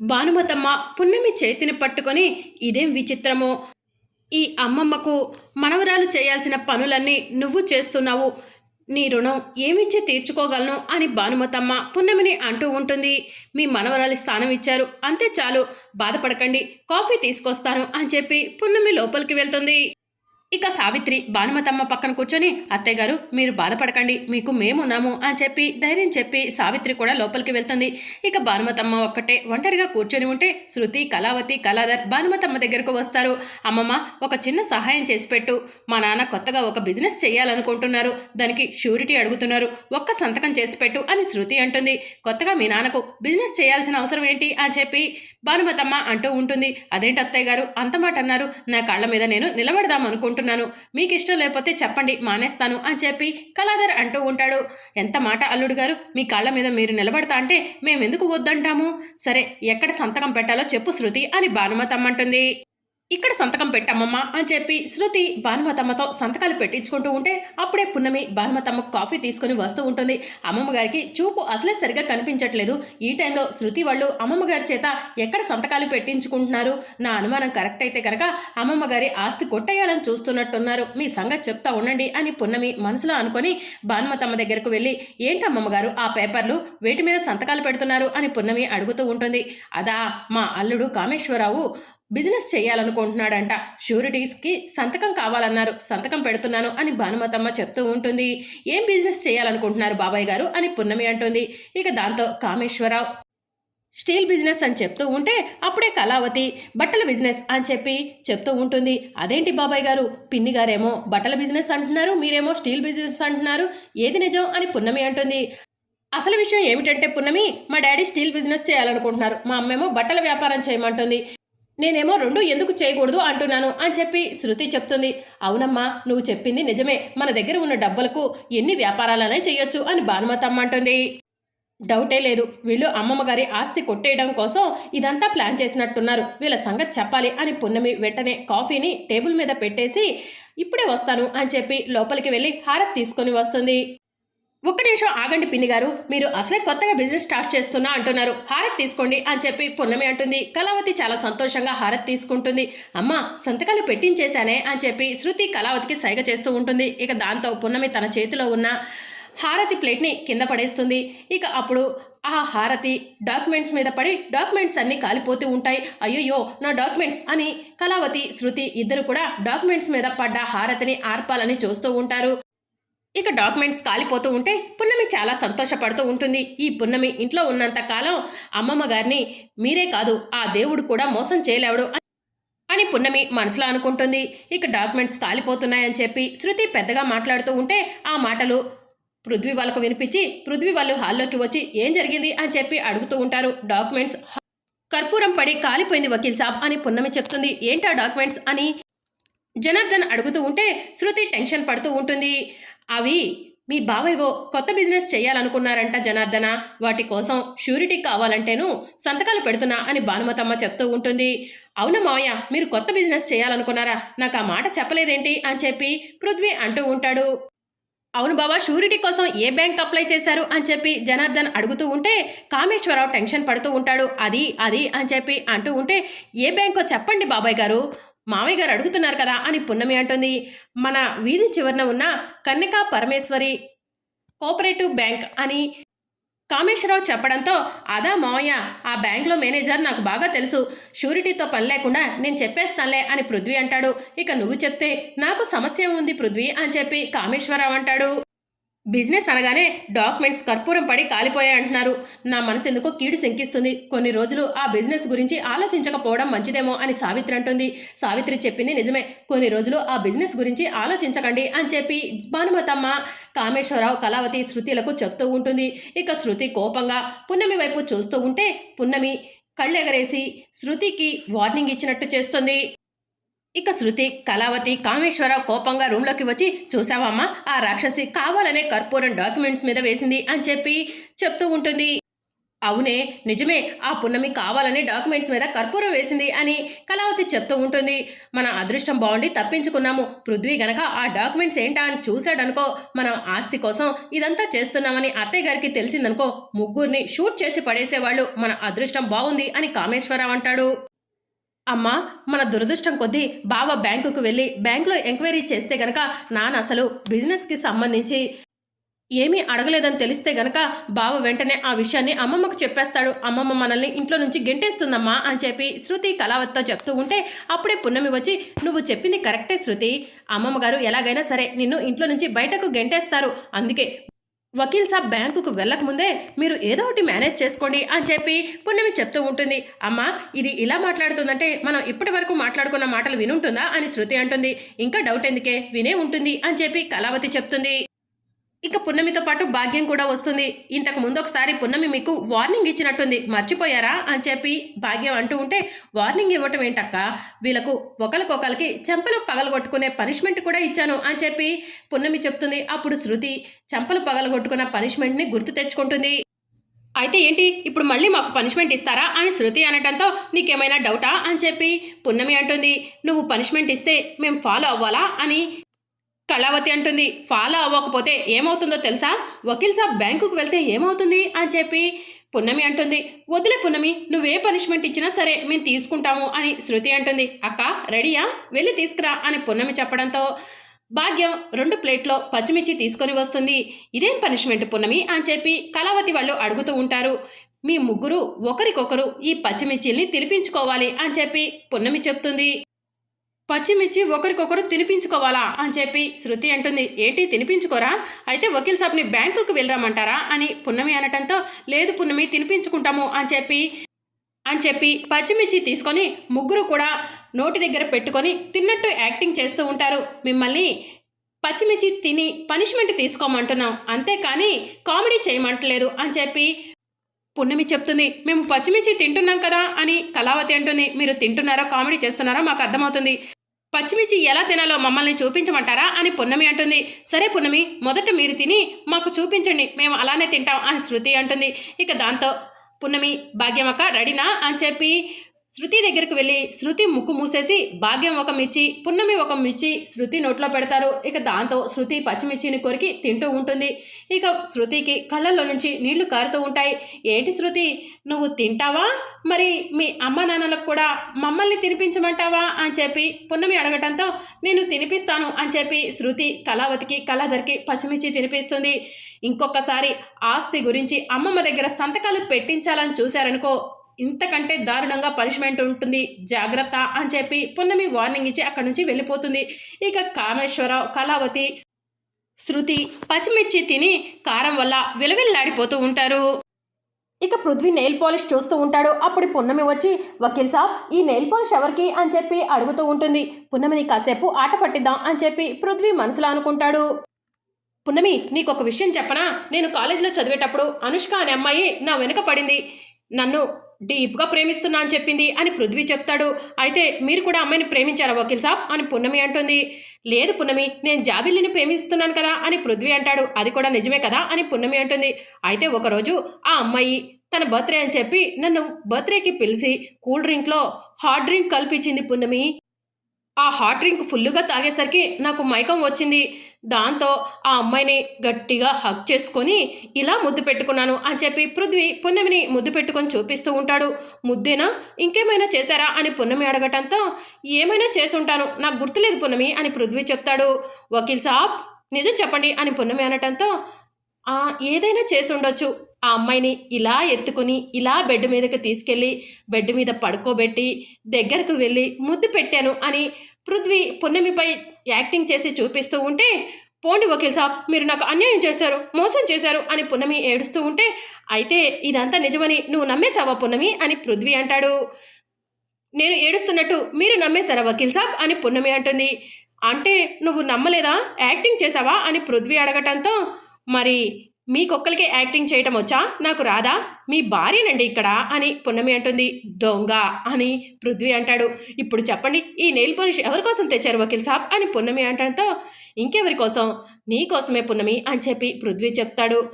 భానుమతమ్మ పున్నమి చేతిని పట్టుకొని ఇదేం విచిత్రమో? ఈ అమ్మమ్మకు మనవరాలు చేయాల్సిన పనులన్నీ నువ్వు చేస్తున్నావు. నీ రుణం ఏమిచ్చి తీర్చుకోగలను? అని భానుమతమ్మ పున్నమిని అంటూ ఉంటుంది. మీ మనవరాలి స్థానం ఇచ్చారు. అంతే చాలు. బాధపడకండి. కాఫీ తీసుకొస్తాను అని చెప్పి పున్నమి లోపలికి వెళ్తుంది. ఇక సావిత్రి భానుమతమ్మ పక్కన కూర్చొని అత్తయ్య గారు మీరు బాధపడకండి మీకు మేమున్నాము అని చెప్పి ధైర్యం చెప్పి సావిత్రి కూడా లోపలికి వెళ్తుంది. ఇక భానుమతమ్మ ఒక్కటే ఒంటరిగా కూర్చొని ఉంటే శృతి కళావతి కళాధర్ భానుమతమ్మ దగ్గరకు వస్తారు. అమ్మమ్మ ఒక చిన్న సహాయం చేసి పెట్టు. మా నాన్న కొత్తగా ఒక బిజినెస్ చేయాలనుకుంటున్నారు. దానికి షూరిటీ అడుగుతున్నారు. ఒక్క సంతకం చేసి పెట్టు అని శృతి అంటుంది. కొత్తగా మీ నాన్నకు బిజినెస్ చేయాల్సిన అవసరం ఏంటి? అని చెప్పి భానుమతమ్మ అంటూ ఉంటుంది. అదేంటి అత్తయ్య గారు అంత మాట అన్నారు. నా కాళ్ళ మీద నేను నిలబడదాం అనుకుంటున్నాను మీకు ఇష్టం లేకపోతే చెప్పండి మానేస్తాను అని చెప్పి కళాధర్ అంటూ ఉంటాడు. ఎంత మాట అల్లుడు గారు మీ కాళ్ళ మీద మీరు నిలబడతా అంటే మేము ఎందుకు వద్దంటాము? సరే ఎక్కడ సంతకం పెట్టాలో చెప్పు శృతి అని భానుమతమ్మంటుంది ఇక్కడ సంతకం పెట్టమ్మమ్మ అని చెప్పి శృతి భానుమతమ్మతో సంతకాలు పెట్టించుకుంటూ ఉంటే అప్పుడే పున్నమి భానుమతమ్మ కాఫీ తీసుకుని వస్తూ ఉంటుంది. అమ్మమ్మ గారికి చూపు అసలే సరిగ్గా కనిపించట్లేదు. ఈ టైంలో శృతి వాళ్ళు అమ్మమ్మ గారి చేత ఎక్కడ సంతకాలు పెట్టించుకుంటున్నారు? నా అనుమానం కరెక్ట్ అయితే కనుక అమ్మమ్మ గారి ఆస్తి కొట్టేయాలని చూస్తున్నట్టున్నారు. మీ సంగతి చెప్తా ఉండండి అని పున్నమి మనసులో అనుకొని భానుమతమ్మ దగ్గరకు వెళ్ళి ఏంటి అమ్మమ్మ గారు ఆ పేపర్లు? వేటి మీద సంతకాలు పెడుతున్నారు? అని పున్నమి అడుగుతూ ఉంటుంది. అదా మా అల్లుడు కామేశ్వరరావు బిజినెస్ చేయాలనుకుంటున్నాడంట. షూరిటీస్కి సంతకం కావాలన్నారు. సంతకం పెడుతున్నాను అని భానుమతమ్మ చెప్తూ ఉంటుంది. ఏం బిజినెస్ చేయాలనుకుంటున్నారు బాబాయ్ గారు అని పున్నమి అంటుంది. ఇక దాంతో కామేశ్వరరావు స్టీల్ బిజినెస్ అని చెప్తూ ఉంటే అప్పుడే కళావతి బట్టల బిజినెస్ అని చెప్పి చెప్తూ ఉంటుంది. అదేంటి బాబాయ్ గారు? పిన్ని గారేమో బట్టల బిజినెస్ అంటున్నారు మీరేమో స్టీల్ బిజినెస్ అంటున్నారు. ఏది నిజం అని పున్నమి అంటుంది. అసలు విషయం ఏమిటంటే పున్నమి మా డాడీ స్టీల్ బిజినెస్ చేయాలనుకుంటున్నారు. మా అమ్మేమో బట్టల వ్యాపారం చేయమంటుంది. నేనేమో రెండు ఎందుకు చేయకూడదు అంటున్నాను అని చెప్పి శృతి చెప్తుంది. అవునమ్మా నువ్వు చెప్పింది నిజమే. మన దగ్గర ఉన్న డబ్బులకు ఎన్ని వ్యాపారాలనే చేయొచ్చు అని భానుమతమ్మ అంటుంది. డౌటే లేదు. వీళ్ళు అమ్మమ్మ గారి ఆస్తి కొట్టేయడం కోసం ఇదంతా ప్లాన్ చేసినట్టున్నారు. వీళ్ళ సంగతి చెప్పాలి అని పున్నమి వెంటనే కాఫీని టేబుల్ మీద పెట్టేసి ఇప్పుడే వస్తాను అని చెప్పి లోపలికి వెళ్ళి హారత్ తీసుకొని వస్తుంది. ఒక్క నిమిషం ఆగండి పిన్ని గారు. మీరు అసలే కొత్తగా బిజినెస్ స్టార్ట్ చేస్తున్నా అంటున్నారు. హారత్ తీసుకోండి అని చెప్పి పున్నమి అంటుంది. కళావతి చాలా సంతోషంగా హారత్ తీసుకుంటుంది. అమ్మ సంతకాలు పెట్టించేశానే అని చెప్పి శృతి కళావతికి సైగ చేస్తూ ఉంటుంది. ఇక దాంతో పున్నమి తన చేతిలో ఉన్న హారతి ప్లేట్ని కింద పడేస్తుంది. ఇక అప్పుడు ఆ హారతి డాక్యుమెంట్స్ మీద పడి డాక్యుమెంట్స్ అన్నీ కాలిపోతూ ఉంటాయి. అయ్యయ్యో నా డాక్యుమెంట్స్ అని కళావతి శృతి ఇద్దరు కూడా డాక్యుమెంట్స్ మీద పడ్డ హారతిని ఆర్పాలని చూస్తూ ఉంటారు. ఇక డాక్యుమెంట్స్ కాలిపోతూ ఉంటే పున్నమి చాలా సంతోషపడుతూ ఉంటుంది. ఈ పున్నమి ఇంట్లో ఉన్నంత కాలం అమ్మమ్మ గారిని మీరే కాదు ఆ దేవుడు కూడా మోసం చేయలేవడు అని పున్నమి మనసులో అనుకుంటుంది. ఇక డాక్యుమెంట్స్ కాలిపోతున్నాయని చెప్పి శృతి పెద్దగా మాట్లాడుతూ ఉంటే ఆ మాటలు పృథ్వీ వాళ్ళకు వినిపించి పృథ్వీ వాళ్ళు హాల్లోకి వచ్చి ఏం జరిగింది అని చెప్పి అడుగుతూ ఉంటారు. డాక్యుమెంట్స్ కర్పూరం పడి కాలిపోయింది వకీల్ సాబ్ అని పున్నమి చెప్తుంది. ఏంటా డాక్యుమెంట్స్ అని జనార్దన్ అడుగుతూ ఉంటే శృతి టెన్షన్ పడుతూ ఉంటుంది. అవి మీ బావయ్యో కొత్త బిజినెస్ చేయాలనుకున్నారంట జనార్దన. వాటి కోసం షూరిటీ కావాలంటేను సంతకాలు పెడుతున్నా అని భానుమతమ్మ చెప్తూ ఉంటుంది. అవును మావయ్య మీరు కొత్త బిజినెస్ చేయాలనుకున్నారా? నాకు ఆ మాట చెప్పలేదేంటి? అని చెప్పి పృథ్వీ అంటూ ఉంటాడు. అవును బాబా షూరిటీ కోసం ఏ బ్యాంక్ అప్లై చేశారు? అని చెప్పి జనార్దన్ అడుగుతూ ఉంటే కామేశ్వరరావు టెన్షన్ పడుతూ ఉంటాడు. అది అది అని చెప్పి అంటూ ఉంటే ఏ బ్యాంకో చెప్పండి బాబాయ్ గారు. మావయ్య గారు అడుగుతున్నారు కదా అని పున్నమి అంటుంది. మన వీధి చివరన ఉన్న కన్నికా పరమేశ్వరి కోఆపరేటివ్ బ్యాంక్ అని కామేశ్వరరావు చెప్పడంతో అదా మావయ్య ఆ బ్యాంక్లో మేనేజర్ నాకు బాగా తెలుసు. షూరిటీతో పని లేకుండా నేను చెప్పేస్తానులే అని పృథ్వీ అంటాడు. ఇక నువ్వు చెప్తే నాకు సమస్య ఉంది పృథ్వీ అని చెప్పి కామేశ్వరరావు అంటాడు. బిజినెస్ అనగానే డాక్యుమెంట్స్ కర్పూరం పడి కాలిపోయాయి అంటున్నారు నా మనసు ఎందుకో కీడు శంకిస్తుంది. కొన్ని రోజులు ఆ బిజినెస్ గురించి ఆలోచించకపోవడం మంచిదేమో అని సావిత్రి అంటుంది. సావిత్రి చెప్పింది నిజమే. కొన్ని రోజులు ఆ బిజినెస్ గురించి ఆలోచించకండి అని చెప్పి భానుమతమ్మ కామేశ్వరరావు కళావతి శృతిలకు చెప్తూ ఉంటుంది. ఇక శృతి కోపంగా పున్నమి వైపు చూస్తూ ఉంటే పున్నమి కళ్ళెగరేసి శృతికి వార్నింగ్ ఇచ్చినట్టు చేస్తుంది. ఇక శృతి కళావతి కామేశ్వర కోపంగా రూమ్లోకి వచ్చి చూసావమ్మా ఆ రాక్షసి కావాలనే కర్పూరం డాక్యుమెంట్స్ మీద వేసింది అని చెప్పి చెప్తూ ఉంటుంది. అవునే నిజమే ఆ పున్నమి కావాలని డాక్యుమెంట్స్ మీద కర్పూరం వేసింది అని కళావతి చెప్తూ ఉంటుంది. మన అదృష్టం బాగుండి తప్పించుకున్నాము. పృథ్వీ గనక ఆ డాక్యుమెంట్స్ ఏంటా అని చూశాడనుకో మనం ఆస్తి కోసం ఇదంతా చేస్తున్నామని అత్తయ్య గారికి తెలిసిందనుకో ముగ్గురిని షూట్ చేసి పడేసేవాళ్ళు మన అదృష్టం బాగుంది అని కామేశ్వరరావు అంటాడు. అమ్మా మన దురదృష్టం కొద్దీ బావ బ్యాంకుకు వెళ్ళి బ్యాంకులో ఎంక్వైరీ చేస్తే గనక నాన్న అసలు బిజినెస్కి సంబంధించి ఏమీ అడగలేదని తెలిస్తే గనక బావ వెంటనే ఆ విషయాన్ని అమ్మమ్మకు చెప్పేస్తాడు. అమ్మమ్మ మనల్ని ఇంట్లో నుంచి గెంటేస్తుందమ్మా అని చెప్పి శృతి కళావత్తో చెప్తూ ఉంటే అప్పుడే పున్నమి వచ్చి నువ్వు చెప్పింది కరెక్టే శృతి. అమ్మమ్మ గారు ఎలాగైనా సరే నిన్ను ఇంట్లో నుంచి బయటకు గెంటేస్తారు. అందుకే వకీల్ సాబ్ బ్యాంకుకు వెళ్ళకముందే మీరు ఏదో ఒకటి మేనేజ్ చేసుకోండి అని చెప్పి పున్నమి చెప్తూ ఉంటుంది. అమ్మా ఇది ఇలా మాట్లాడుతుందంటే మనం ఇప్పటి వరకు మాట్లాడుకున్న మాటలు వినుంటుందా అని శృతి అంటుంది. ఇంకా డౌట్ ఎందుకే? వినే ఉంటుంది అని చెప్పి కళావతి చెప్తుంది. ఇక పున్నమితో పాటు భాగ్యం కూడా వస్తుంది. ఇంతకు ముందు ఒకసారి పున్నమి మీకు వార్నింగ్ ఇచ్చినట్టుంది. మర్చిపోయారా? అని చెప్పి భాగ్యం అంటూ ఉంటే వార్నింగ్ ఇవ్వటం ఏంటక్క? వీళ్ళకు ఒకరికొకరికి చెంపలు పగలగొట్టుకునే పనిష్మెంట్ కూడా ఇచ్చాను అని చెప్పి పున్నమి చెప్తుంది. అప్పుడు శృతి చెంపలు పగలగొట్టుకున్న పనిష్మెంట్ని గుర్తు తెచ్చుకుంటుంది. అయితే ఏంటి? ఇప్పుడు మళ్ళీ మాకు పనిష్మెంట్ ఇస్తారా? అని శృతి అనటంతో నీకేమైనా డౌటా? అని చెప్పి పున్నమి అంటుంది. నువ్వు పనిష్మెంట్ ఇస్తే మేము ఫాలో అవ్వాలా? అని కళావతి అంటుంది. ఫాలో అవ్వకపోతే ఏమవుతుందో తెలుసా? వకీల్ సాబ్ బ్యాంకుకు వెళ్తే ఏమవుతుంది? అని చెప్పి పున్నమి అంటుంది. వదిలే పున్నమి నువ్వే పనిష్మెంట్ ఇచ్చినా సరే మేము తీసుకుంటాము అని శృతి అంటుంది. అక్క రెడీయా? వెళ్ళి తీసుకురా అని పున్నమి చెప్పడంతో భాగ్యం రెండు ప్లేట్లో పచ్చిమిర్చి తీసుకొని వస్తుంది. ఇదేం పనిష్మెంట్ పున్నమి? అని చెప్పి కళావతి వాళ్ళు అడుగుతూ ఉంటారు. మీ ముగ్గురు ఒకరికొకరు ఈ పచ్చిమిర్చిల్ని తినిపించుకోవాలి అని చెప్పి పున్నమి చెప్తుంది. పచ్చిమిర్చి ఒకరికొకరు తినిపించుకోవాలా అని చెప్పి శృతి అంటుంది. ఏంటి తినిపించుకోరా? అయితే వకీల్ సాబ్ని బ్యాంకుకు వెళ్ళరామంటారా అని పున్నమి అనటంతో లేదు పున్నమి తినిపించుకుంటాము అని చెప్పి అని చెప్పి పచ్చిమిర్చి తీసుకొని ముగ్గురు కూడా నోటి దగ్గర పెట్టుకొని తిన్నట్టు యాక్టింగ్ చేస్తూ ఉంటారు. మిమ్మల్ని పచ్చిమిర్చి తిని పనిష్మెంట్ తీసుకోమంటున్నాం. అంతేకాని కామెడీ చేయమంటలేదు అని చెప్పి పున్నమి చెప్తుంది. మేము పచ్చిమిర్చి తింటున్నాం కదా అని కళావతి అంటుంది. మీరు తింటున్నారో కామెడీ చేస్తున్నారో మాకు అర్థమవుతుంది. పచ్చిమిర్చి ఎలా తినాలో మమ్మల్ని చూపించమంటారా అని పున్నమి అంటుంది. సరే పున్నమి మొదట మీరు తిని మాకు చూపించండి మేము అలానే తింటాం అని శృతి అంటుంది. ఇక దాంతో పున్నమి భాగ్యమక్క రెడీనా అని చెప్పి శృతి దగ్గరికి వెళ్ళి శృతి ముక్కు మూసేసి భాగ్యం ఒక మిర్చి పున్నమి ఒక మిర్చి శృతి నోట్లో పెడతారు. ఇక దాంతో శృతి పచ్చిమిర్చిని కొరికి తింటూ ఉంటుంది. ఇక శృతికి కళ్ళల్లో నుంచి నీళ్ళు కారుతూ ఉంటాయి. ఏంటి శృతి నువ్వు తింటావా? మరి మీ అమ్మ నాన్నలకు కూడా మమ్మల్ని తినిపించమంటావా? అని చెప్పి పున్నమి అడగటంతో నేను తినిపిస్తాను అని చెప్పి శృతి కళావతికి కళాధరికి పచ్చిమిర్చి తినిపిస్తుంది. ఇంకొకసారి ఆస్తి గురించి అమ్మమ్మ దగ్గర సంతకాలు పెట్టించాలని చూశారనుకో ఇంతకంటే దారుణంగా పనిష్మెంట్ ఉంటుంది. జాగ్రత్త అని చెప్పి పున్నమి వార్నింగ్ ఇచ్చి అక్కడి నుంచి వెళ్ళిపోతుంది. ఇక కామేశ్వరరావు కళావతి శృతి పచ్చిమిర్చి తిని కారం వల్ల విలవిల్లాడిపోతూ ఉంటారు. ఇక పృథ్వీ నెయిల్ పాలిష్ చూస్తూ ఉంటాడు. అప్పుడు పున్నమి వచ్చి వకీల్ సాబ్ ఈ నెయిల్ పాలిష్ ఎవరికి? అని చెప్పి అడుగుతూ ఉంటుంది. పున్నమిని కాసేపు ఆట పట్టిద్దాం అని చెప్పి పృథ్వీ మనసులో అనుకుంటాడు. పున్నమి నీకు ఒక విషయం చెప్పనా? నేను కాలేజీలో చదివేటప్పుడు అనుష్క అనే అమ్మాయి నా వెనుక పడింది. నన్ను డీప్గా ప్రేమిస్తున్నా అని చెప్పింది అని పృథ్వీ చెప్తాడు. అయితే మీరు కూడా అమ్మాయిని ప్రేమించారా వకీల్ సాబ్? అని పున్నమి అంటుంది. లేదు పున్నమి నేను జాబిల్లిని ప్రేమిస్తున్నాను కదా అని పృథ్వీ అంటాడు. అది కూడా నిజమే కదా అని పున్నమి అంటుంది. అయితే ఒకరోజు ఆ అమ్మాయి తన బర్త్డే అని చెప్పి నన్ను బర్త్డేకి పిలిచి కూల్ డ్రింక్లో హాట్ డ్రింక్ కల్పించింది పున్నమి. ఆ హాట్ డ్రింక్ ఫుల్గా తాగేసరికి నాకు మైకం వచ్చింది. దాంతో ఆ అమ్మాయిని గట్టిగా హక్ చేసుకొని ఇలా ముద్దు పెట్టుకున్నాను అని చెప్పి పృథ్వీ పున్నమిని ముద్దు పెట్టుకొని చూపిస్తూ ఉంటాడు. ముద్దేనా? ఇంకేమైనా చేశారా? అని పున్నమి అడగటంతో ఏమైనా చేసి ఉంటాను నాకు గుర్తులేదు పున్నమి అని పృథ్వీ చెప్తాడు. వకీల్ సాబ్ నిజం చెప్పండి అని పున్నమి అనటంతో ఏదైనా చేసి ఉండొచ్చు. ఆ అమ్మాయిని ఇలా ఎత్తుకుని ఇలా బెడ్ మీదకి తీసుకెళ్ళి బెడ్ మీద పడుకోబెట్టి దగ్గరకు వెళ్ళి ముద్దు పెట్టాను అని పృథ్వీ పున్నమిపై యాక్టింగ్ చేసి చూపిస్తూ ఉంటే పోండి వకీల్ సాబ్ మీరు నాకు అన్యాయం చేశారు మోసం చేశారు అని పున్నమి ఏడుస్తూ ఉంటే అయితే ఇదంతా నిజమని నువ్వు నమ్మేశావా పున్నమి? అని పృథ్వీ అంటాడు. నేను ఏడుస్తున్నట్టు మీరు నమ్మేశారా వకీల్ సాబ్? అని పున్నమి అంటుంది. అంటే నువ్వు నమ్మలేదా? యాక్టింగ్ చేసావా అని పృథ్వీ అడగటంతో మరి మీకొక్కరికే యాక్టింగ్ చేయటం వచ్చా? నాకు రాదా? మీ భార్యనండి ఇక్కడ అని పున్నమి అంటుంది. దొంగ అని పృథ్వీ అంటాడు. ఇప్పుడు చెప్పండి ఈ నెయిల్ పాలిష్ ఎవరి కోసం తెచ్చారు వకీల్ సాబ్ అని పున్నమి అంటంతో ఇంకెవరి కోసం? నీ కోసమే పున్నమి అని చెప్పి పృథ్వీ చెప్తాడు.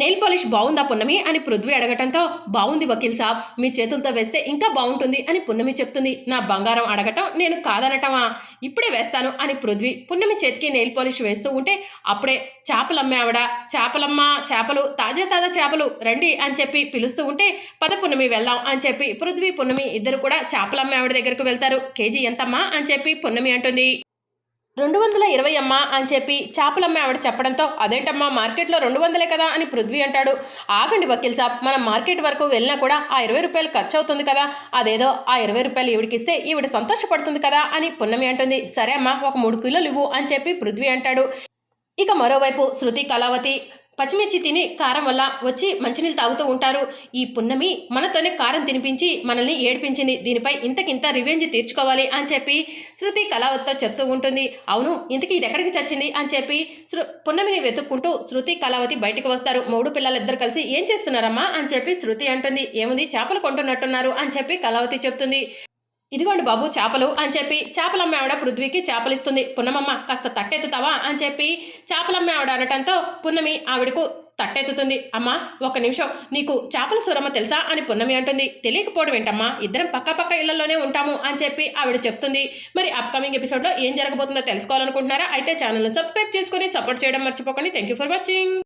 నెయిల్ పాలిష్ బాగుందా పున్నమి అని పృథ్వీ అడగటంతో బాగుంది వకీల్ సాబ్ మీ చేతులతో వేస్తే ఇంకా బాగుంటుంది అని పున్నమి చెప్తుంది. నా బంగారం అడగటం నేను కాదనటమా? ఇప్పుడే వేస్తాను అని పృథ్వీ పున్నమి చేతికి నెయిల్ పాలిష్ వేస్తూ ఉంటే అప్పుడే చేపలమ్మే ఆవిడ చేపలమ్మ చేపలు తాజా తాజా చేపలు రండి అని చెప్పి పిలుస్తూ ఉంటే పద పున్నమి వెళ్దాం అని చెప్పి పృథ్వీ పున్నమి ఇద్దరు కూడా చేపలమ్మే ఆవిడ దగ్గరకు వెళ్తారు. కేజీ ఎంతమ్మా? అని చెప్పి పున్నమి అంటుంది. రెండు వందల ఇరవై అమ్మా అని చెప్పి చేపలమ్మ ఆవిడ చెప్పడంతో అదేంటమ్మా మార్కెట్లో రెండు వందలే కదా అని పృథ్వీ అంటాడు. ఆగండి వకీల్ సాబ్ మనం మార్కెట్ వరకు వెళ్ళినా కూడా ఆ ఇరవై రూపాయలు ఖర్చు అవుతుంది కదా. అదేదో ఆ ఇరవై రూపాయలు ఈవిడికిస్తే ఈవిడ సంతోషపడుతుంది కదా అని పున్నమి అంటుంది. సరే అమ్మా ఒక మూడు కిలోలు ఇవ్వు అని చెప్పి పృథ్వీ అంటాడు. ఇక మరోవైపు శృతి కళావతి పచ్చిమిర్చి తిని కారం వల్ల వచ్చి మంచినీళ్ళు తాగుతూ ఉంటారు. ఈ పున్నమి మనతోనే కారం తినిపించి మనల్ని ఏడిపించింది. దీనిపై ఇంతకింత రివెంజ్ తీర్చుకోవాలి అని చెప్పి శృతి కళావతితో చెప్తూ ఉంటుంది. అవును ఇంతకీ ఇది ఎక్కడికి చచ్చింది అని చెప్పి శృ పున్నమిని వెతుక్కుంటూ శృతి కళావతి బయటకు వస్తారు. మూడు పిల్లలిద్దరు కలిసి ఏం చేస్తున్నారమ్మా అని చెప్పి శృతి అంటుంది. ఏముంది చేపలు కొంటున్నట్టున్నారు అని చెప్పి కళావతి చెప్తుంది. ఇదిగోండి బాబు చేపలు అని చెప్పి చేపలమ్మ ఆవిడ పృథ్వీకి చేపలిస్తుంది. పున్నమమ్మ కాస్త తట్టెత్తుతావా? అని చెప్పి చేపలమ్మ ఆవిడ అనటంతో పున్నమి ఆవిడకు తట్టెత్తుతుంది. అమ్మా ఒక నిమిషం నీకు చేపల సూరమ్మ తెలుసా? అని పున్నమి అంటుంది. తెలియకపోవడం ఏంటమ్మా? ఇద్దరం పక్క పక్క ఇళ్ళలోనే ఉంటాము అని చెప్పి ఆవిడ చెప్తుంది. మరి అప్కమింగ్ ఎపిసోడ్లో ఏం జరగబోతుందో తెలుసుకోవాలనుకుంటున్నారా? అయితే ఛానల్ను సబ్స్క్రైబ్ చేసుకుని సపోర్ట్ చేయడం మర్చిపోకండి. Thank you for watching